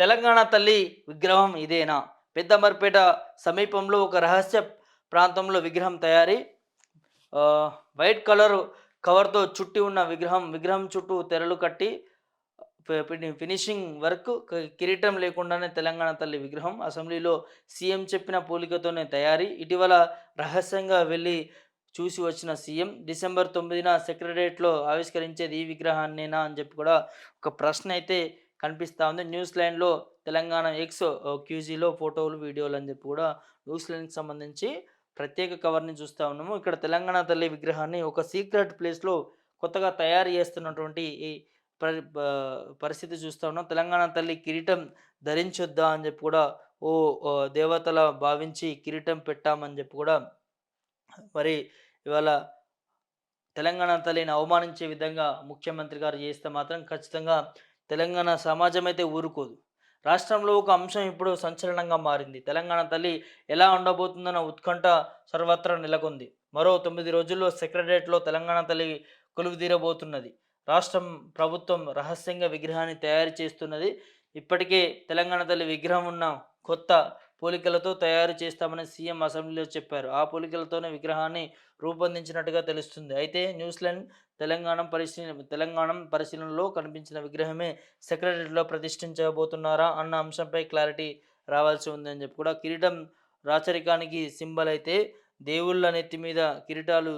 తెలంగాణ తల్లి విగ్రహం ఇదేనా? పెద్దమర్పేట సమీపంలో ఒక రహస్య ప్రాంతంలో విగ్రహం తయారీ. వైట్ కలర్ కవర్తో చుట్టి ఉన్న విగ్రహం విగ్రహం చుట్టూ తెరలు కట్టి ఫినిషింగ్ వర్క్ కిరీటం లేకుండానే తెలంగాణ తల్లి విగ్రహం. అసెంబ్లీలో సీఎం చెప్పిన పోలికతోనే తయారీ. ఇటీవల రహస్యంగా వెళ్ళి చూసి వచ్చిన సీఎం డిసెంబర్ తొమ్మిదిన సెక్రటరియట్లో ఆవిష్కరించేది ఈ విగ్రహాన్నేనా అని చెప్పి కూడా ఒక ప్రశ్న అయితే కనిపిస్తూ ఉంది. న్యూస్ లైన్లో తెలంగాణ ఎక్స్ క్యూజీలో ఫోటోలు వీడియోలు అని చెప్పి కూడా న్యూస్ లైన్కి సంబంధించి ప్రత్యేక కవర్ని చూస్తూ ఉన్నాము. ఇక్కడ తెలంగాణ తల్లి విగ్రహాన్ని ఒక సీక్రెట్ ప్లేస్లో కొత్తగా తయారు చేస్తున్నటువంటి ఈ ప- పరిస్థితి చూస్తూ ఉన్నాం. తెలంగాణ తల్లి కిరీటం ధరించొద్దా అని చెప్పి కూడా ఓ దేవతల భావించి కిరీటం పెట్టామని చెప్పి కూడా మరి ఇవాళ తెలంగాణ తల్లిని అవమానించే విధంగా ముఖ్యమంత్రి గారు చేస్తే మాత్రం ఖచ్చితంగా తెలంగాణ సమాజం అయితే ఊరుకోదు. రాష్ట్రంలో ఒక అంశం ఇప్పుడు సంచలనంగా మారింది. తెలంగాణ తల్లి ఎలా ఉండబోతుందన్న ఉత్కంఠ సర్వత్రా నెలకొంది. మరో తొమ్మిది రోజుల్లో సెక్రటరియట్లో తెలంగాణ తల్లి కొలువు తీరబోతున్నది రాష్ట్రం ప్రభుత్వం రహస్యంగా విగ్రహాన్ని తయారు చేస్తున్నది. ఇప్పటికే తెలంగాణ తల్లి విగ్రహం ఉన్న కొత్త పోలికలతో తయారు చేస్తామని సీఎం అసెంబ్లీలో చెప్పారు. ఆ పోలికలతోనే విగ్రహాన్ని రూపొందించినట్టుగా తెలుస్తుంది. అయితే న్యూజిలాండ్ తెలంగాణ పరిశీలన తెలంగాణ పరిశీలనలో కనిపించిన విగ్రహమే సెక్రటరీలో ప్రతిష్ఠించబోతున్నారా అన్న అంశంపై క్లారిటీ రావాల్సి ఉందని చెప్పి కూడా కిరీటం రాచరికానికి సింబల్ అయితే దేవుళ్ళ నెత్తి మీద కిరీటాలు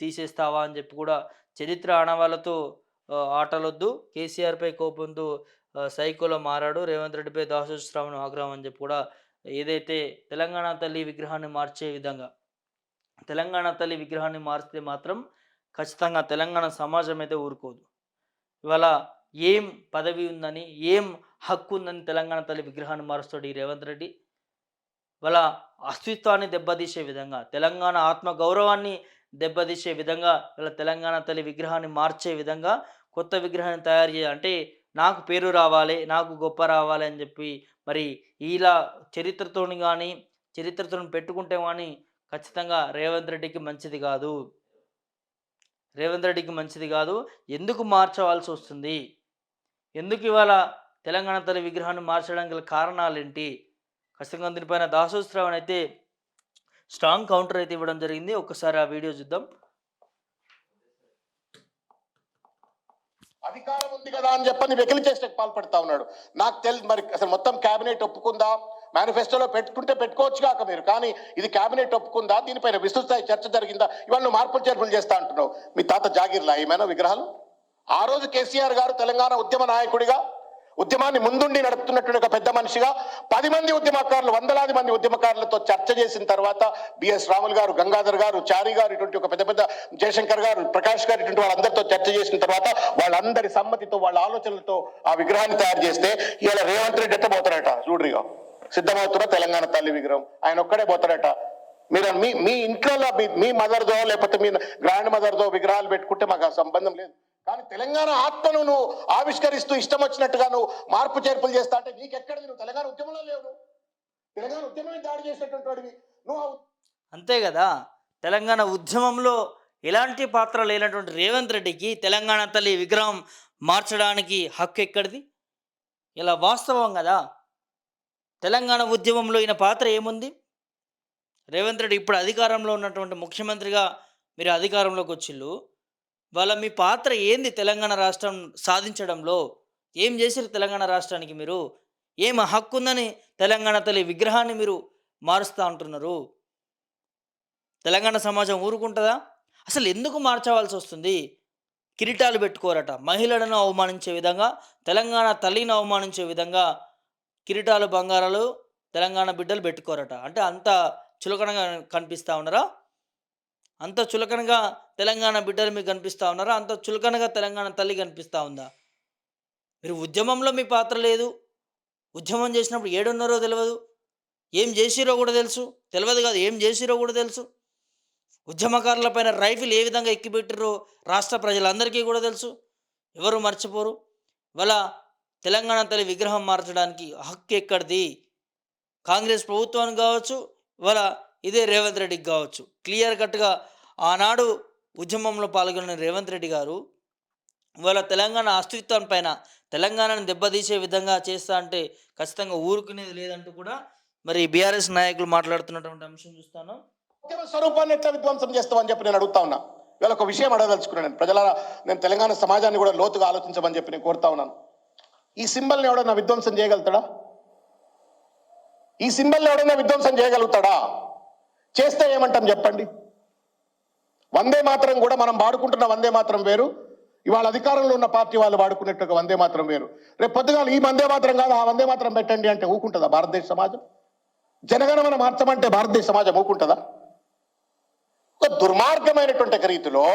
తీసేస్తావా అని చెప్పి కూడా చరిత్ర ఆనవాళ్ళతో ఆటలొద్దు. కేసీఆర్పై కోపంతో సైకోలో మారాడు. రేవంత్ రెడ్డిపై దాసోత్సరావును ఆగ్రహం అని చెప్పి కూడా ఏదైతే తెలంగాణ తల్లి విగ్రహాన్ని మార్చే విధంగా తెలంగాణ తల్లి విగ్రహాన్ని మార్చితే మాత్రం ఖచ్చితంగా తెలంగాణ సమాజం అయితే ఊరుకోదు. ఇవాళ ఏం పదవి ఉందని ఏం హక్కు ఉందని తెలంగాణ తల్లి విగ్రహాన్ని మారుస్తాడు ఈ రేవంత్ రెడ్డి. వాళ్ళ అస్తిత్వాన్ని దెబ్బతీసే విధంగా తెలంగాణ ఆత్మ గౌరవాన్ని దెబ్బతీసే విధంగా ఇలా తెలంగాణ తల్లి విగ్రహాన్ని మార్చే విధంగా కొత్త విగ్రహాన్ని తయారు చేయాలి. అంటే నాకు పేరు రావాలి నాకు గొప్ప రావాలి అని చెప్పి మరి ఇలా చరిత్రతోని కానీ చరిత్రతో పెట్టుకుంటే కానీ ఖచ్చితంగా రేవంత్ రెడ్డికి మంచిది కాదు. రేవంత్ రెడ్డికి మంచిది కాదు. ఎందుకు మార్చవలసి వస్తుంది? ఎందుకు ఇవాళ తెలంగాణ తల్లి విగ్రహాన్ని మార్చడానికి గల కారణాలు ఏంటి ఖచ్చితంగా దీనిపైన దాసోత్సవం అయితే స్ట్రాంగ్ కౌంటర్ అయితే ఇవ్వడం జరిగింది. ఒక్కసారి ఆ వీడియో చూద్దాం. అధికారం ఉంది కదా అని చెప్పని వెకిలి చేసేకి పాల్పడతా ఉన్నాడు. నాకు తెలియదు మరి అసలు మొత్తం కేబినెట్ ఒప్పుకుందా? మేనిఫెస్టోలో పెట్టుకుంటే పెట్టుకోవచ్చు కాక మీరు కానీ ఇది కేబినెట్ ఒప్పుకుందా? దీనిపైన విస్తృత చర్చ జరిగిందా? ఇవాళ నువ్వు మార్పులు చేర్పులు చేస్తా అంటున్నావు. మీ తాత జాగీర్లా ఏమైనా విగ్రహాలు? ఆ రోజు కేసీఆర్ గారు తెలంగాణ ఉద్యమ నాయకుడిగా ఉద్యమాన్ని ముందుండి నడుపుతున్నటువంటి ఒక పెద్ద మనిషిగా పది మంది ఉద్యమకారులు వందలాది మంది ఉద్యమకారులతో చర్చ చేసిన తర్వాత బిఎస్ రాములు గారు గంగాధర్ గారు చారి గారు ఇటువంటి ఒక పెద్ద పెద్ద జయశంకర్ గారు ప్రకాష్ గారు ఇటువంటి వాళ్ళందరితో చర్చ చేసిన తర్వాత వాళ్ళందరి సమ్మతితో వాళ్ళ ఆలోచనలతో ఆ విగ్రహాన్ని తయారు చేస్తే ఇలా రేవంత్ రెడ్డి ఎట్ట పోతాడట చూడ్రిగా సిద్ధమవుతున్న తెలంగాణ తల్లి విగ్రహం? ఆయన ఒక్కడే పోతాడట? మీరు మీ మీ ఇంట్లో మీ మీ మదర్దో లేకపోతే మీ గ్రాండ్ మదర్దో విగ్రహాలు పెట్టుకుంటే మాకు ఆ సంబంధం లేదు. కానీ తెలంగాణ ఆత్మను నువ్వు ఆవిష్కరిస్తూ ఇష్టం వచ్చినట్టుగా నువ్వు మార్పు చేర్పులు చేస్తా అంటే నీకెక్కడిది? నువ్వు తెలంగాణ ఉద్యమంలో లేవు. తెలంగాణ ఉద్యమమే దాడి చేసినటువంటి నువ్వు అంతే కదా? తెలంగాణ ఉద్యమంలో ఎలాంటి పాత్ర లేనటువంటి రేవంత్ రెడ్డికి తెలంగాణ తల్లి విగ్రహం మార్చడానికి హక్కు ఎక్కడిది? ఇలా వాస్తవం కదా? తెలంగాణ ఉద్యమంలో ఈయన పాత్ర ఏముంది? రేవంత్ రెడ్డి ఇప్పుడు అధికారంలో ఉన్నటువంటి ముఖ్యమంత్రిగా మీరు అధికారంలోకి వచ్చిళ్ళు. వాళ్ళ మీ పాత్ర ఏంది తెలంగాణ రాష్ట్రం సాధించడంలో? ఏం చేశారు తెలంగాణ రాష్ట్రానికి మీరు? ఏం హక్కు ఉందని తెలంగాణ తల్లి విగ్రహాన్ని మీరు మారుస్తూ అంటున్నారు? తెలంగాణ సమాజం ఊరుకుంటుందా? అసలు ఎందుకు మార్చవలసి వస్తుంది? కిరీటాలు పెట్టుకోరట. మహిళలను అవమానించే విధంగా తెలంగాణ తల్లిని అవమానించే విధంగా కిరీటాలు బంగారాలు తెలంగాణ బిడ్డలు పెట్టుకోరట. అంటే అంత చులకనగా కనిపిస్తూ ఉన్నారా? అంత చులకనగా తెలంగాణ బిడ్డలు మీకు కనిపిస్తూ ఉన్నారా? అంత చులకనగా తెలంగాణ తల్లి కనిపిస్తూ ఉందా? మీరు ఉద్యమంలో మీ పాత్ర లేదు. ఉద్యమం చేసినప్పుడు ఏడున్నారో తెలియదు ఏం చేసిరో కూడా తెలుసు. తెలియదు కాదు ఏం చేసిరో కూడా తెలుసు. ఉద్యమకారులపైన రైఫిల్ ఏ విధంగా ఎక్కిపెట్టిరో రాష్ట్ర ప్రజలందరికీ కూడా తెలుసు. ఎవరు మర్చిపోరు. వాళ్ళ తెలంగాణ తల్లి విగ్రహం మార్చడానికి హక్కు ఎక్కడిది? కాంగ్రెస్ ప్రభుత్వానికి కావచ్చు ఇవాళ ఇదే రేవంత్ రెడ్డికి కావచ్చు. క్లియర్ కట్గా ఆనాడు ఉద్యమంలో పాల్గొన్న రేవంత్ రెడ్డి గారు ఇవాళ తెలంగాణ అస్తిత్వం పైన తెలంగాణను దెబ్బతీసే విధంగా చేస్తా అంటే ఖచ్చితంగా ఊరుకునేది లేదంటూ కూడా మరి బీఆర్ఎస్ నాయకులు మాట్లాడుతున్నటువంటి అంశం చూస్తాను. స్వరూపాన్ని ఎట్లా విధ్వంసం చేస్తామని చెప్పి నేను అడుగుతా ఉన్నా. ఇవాళ ఒక విషయం అడగదలుచుకున్నాను నేను. ప్రజల నేను తెలంగాణ సమాజాన్ని కూడా లోతుగా ఆలోచించమని చెప్పి నేను కోరుతా ఉన్నాను. ఈ సింబల్ని ఎవడన్నా విధ్వంసం చేయగలుగుతాడా? ఈ సింబల్ని ఎవడన్నా విధ్వంసం చేయగలుగుతాడా? చేస్తే ఏమంటాం చెప్పండి? వందే మాత్రం కూడా మనం వాడుకుంటున్న వందే మాత్రం వేరు. ఇవాళ అధికారంలో ఉన్న పార్టీ వాళ్ళు వాడుకునేట్టుగా వందే మాత్రం వేరు. రేపు పొద్దుగాల ఈ వందే మాత్రం కాదు ఆ వందే మాత్రం పెట్టండి అంటే ఊకుంటుందా భారతదేశ సమాజం? జనగణమన మార్చమంటే భారతదేశ సమాజం ఊకుంటుందా? ఒక దుర్మార్గమైనటువంటి రీతిలో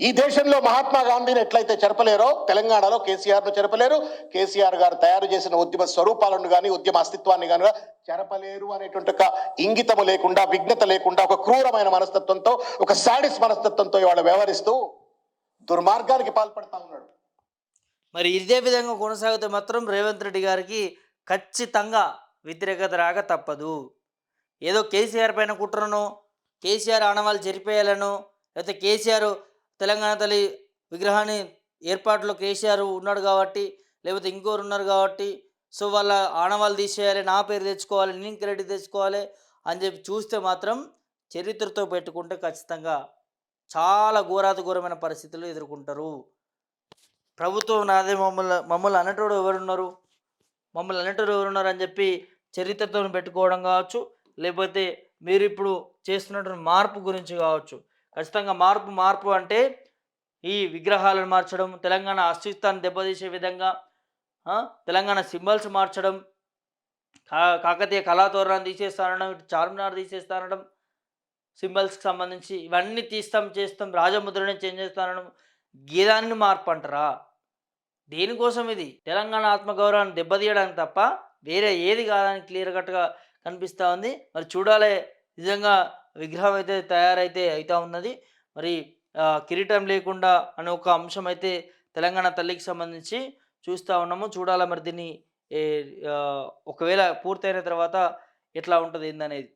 ఈ దేశంలో మహాత్మా గాంధీని ఎట్లయితే చెరపలేరో తెలంగాణలో కేసీఆర్ను చెరపలేరు కేసీఆర్ గారు తయారు చేసిన ఉద్యమ స్వరూపాలను కానీ ఉద్యమ అస్తిత్వాన్ని కానీ చెరపలేరు అనేటువంటి ఒక ఇంగితము లేకుండా విఘ్నత లేకుండా ఒక క్రూరమైన మనస్తత్వంతో ఒక సాడిస్ మనస్తత్వంతో ఇవాళ వ్యవహరిస్తూ దుర్మార్గానికి పాల్పడతా ఉన్నాడు. మరి ఇదే విధంగా కొనసాగితే మాత్రం రేవంత్ రెడ్డి గారికి ఖచ్చితంగా వ్యతిరేకత రాక తప్పదు. ఏదో కేసీఆర్ పైన కుట్రను కేసీఆర్ ఆనవాళ్ళు చెరిపేయాలను లేకపోతే కేసీఆర్ తెలంగాణ తల్లి విగ్రహాన్ని ఏర్పాటులో కేసీఆర్ ఉన్నాడు కాబట్టి లేకపోతే ఇంకోరు ఉన్నారు కాబట్టి సో వాళ్ళ ఆనవాళ్ళు తీసేయాలి నా పేరు తెచ్చుకోవాలి నేను క్రెడిట్ తెచ్చుకోవాలి అని చెప్పి చూస్తే మాత్రం చరిత్రతో పెట్టుకుంటే ఖచ్చితంగా చాలా ఘోరాతి ఘోరమైన పరిస్థితులు ఎదుర్కొంటారు. ప్రభుత్వం నాదే మమ్మల్ని మమ్మల్ని అనేటోడు ఎవరున్నారు? మమ్మల్ని అనేటోడు ఎవరున్నారు అని చెప్పి చరిత్రతో పెట్టుకోవడం కావచ్చు లేకపోతే మీరు ఇప్పుడు చేస్తున్నటువంటి మార్పు గురించి కావచ్చు. ఖచ్చితంగా మార్పు మార్పు అంటే ఈ విగ్రహాలను మార్చడం తెలంగాణ అస్తిత్వాన్ని దెబ్బతీసే విధంగా తెలంగాణ సింబల్స్ మార్చడం కాకతీయ కళాతోరణాన్ని తీసేస్తానడం చార్మినార్ తీసేస్తానడం సింబల్స్కి సంబంధించి ఇవన్నీ తీస్తాం చేస్తాం రాజముద్రని చేంజ్ చేస్తానడం గీదాన్ని మార్పు అంటారా? దేనికోసం ఇది? తెలంగాణ ఆత్మగౌరవాన్ని దెబ్బతీయడానికి తప్ప వేరే ఏది కాదని క్లియర్ కట్గా కనిపిస్తూ ఉంది. మరి చూడాలి నిజంగా విగ్రహం అయితే తయారైతే అవుతా ఉన్నది. మరి కిరీటం లేకుండా అనే ఒక అంశం అయితే తెలంగాణ తల్లికి సంబంధించి చూస్తూ ఉన్నాము. చూడాలా మరి దీన్ని ఒకవేళ పూర్తయిన తర్వాత ఎట్లా ఉంటుంది ఏందనేది.